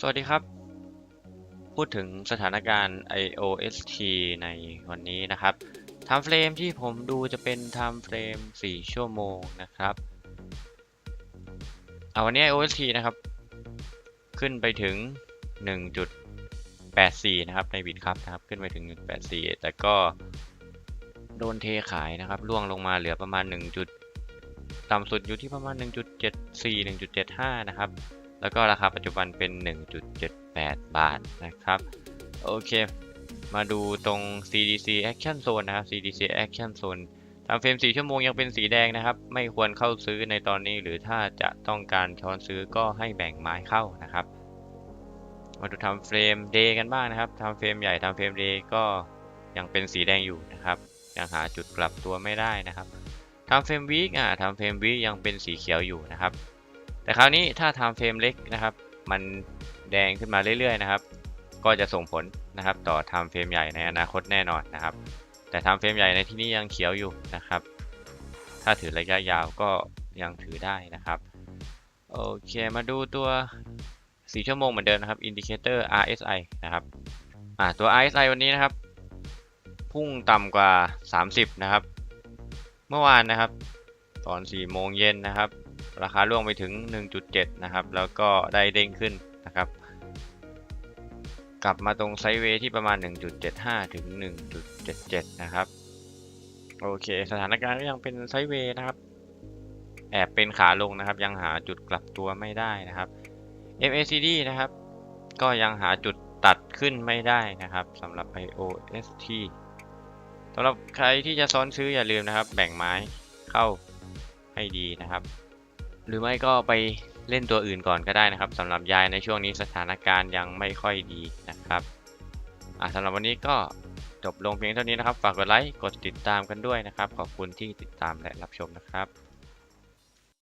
สวัสดีครับ พูดถึงสถานการณ์ IOST ในวันนี้นะครับ time frame ที่ผมดูจะเป็น time frame 4ชั่วโมงนะครับเอาวันนี้ IOST นะครับ ขึ้นไปถึง 1.84 นะครับ ในบิตครับนะครับ ขึ้นไปถึง 1.84 แต่ก็โดนเทขายนะครับล่วงลงมาเหลือประมาณ 1. จุดต่ำสุดอยู่ที่ประมาณ 1.74 1.75 นะครับ แล้วก็ราคาปัจจุบันเป็น 1.78 บาทนะครับ โอเค มาดูตรง CDC Action Zone นะครับ CDC Action Zone ทางเฟรม 4 ชั่วโมงยังเป็นสีแดงนะครับ ไม่ควรเข้าซื้อในตอนนี้ หรือถ้าจะต้องการช้อนซื้อก็ให้แบ่งไม้เข้านะครับ มาดูทำเฟรม Day กันบ้างนะครับทำเฟรมใหญ่ทำเฟรม Day ก็ยังเป็นสีแดงอยู่นะครับ ยังหาจุดกลับตัวไม่ได้นะครับทำเฟรม Week อะทำเฟรม Week ยังเป็นสีเขียวอยู่นะครับ แต่คราวนี้ถ้าทำเฟรมเล็กนะครับ มันแดงขึ้นมาเรื่อยๆนะครับ ก็จะส่งผลนะครับ ต่อทำเฟรมใหญ่ในอนาคตแน่นอนนะครับ แต่ทำเฟรมใหญ่ในที่นี้ยังเขียวอยู่นะครับ ถ้าถือระยะยาวก็ยังถือได้นะครับโอเคมาดูตัว4ชั่วโมงเหมือนเดิมนะครับอินดิเคเตอร์ RSI นะครับอ่าตัว RSI วันนี้นะครับ พุ่งต่ำกว่า 30 นะครับ เมื่อวานนะครับ ตอน4โมงเย็นนะครับ ราคาล่วงไปถึง 1.7 นะครับ แล้วก็ได้เด้งขึ้นนะครับ กลับมาตรงไซด์เวย์ที่ประมาณ 1.75 ถึง 1.77 นะครับ โอเค สถานการณ์ก็ยังเป็นไซด์เวย์นะครับ แอบเป็นขาลงนะครับ ยังหาจุดกลับตัวไม่ได้นะครับ MACD นะครับ ก็ยังหาจุดตัดขึ้นไม่ได้นะครับสำหรับ IOST สำหรับใครที่จะซ้อนซื้ออย่าลืมนะครับ แบ่งไม้เข้าให้ดีนะครับ หรือไม่ก็ไปเล่นตัวอื่นก่อนก็ได้นะครับสำหรับยายในช่วงนี้สถานการณ์ยังไม่ค่อยดีนะครับอะสำหรับวันนี้ก็จบลงเพียงเท่านี้นะครับ ฝากกดไลค์ กดติดตามกันด้วยนะครับ ขอบคุณที่ติดตามและรับชมนะครับ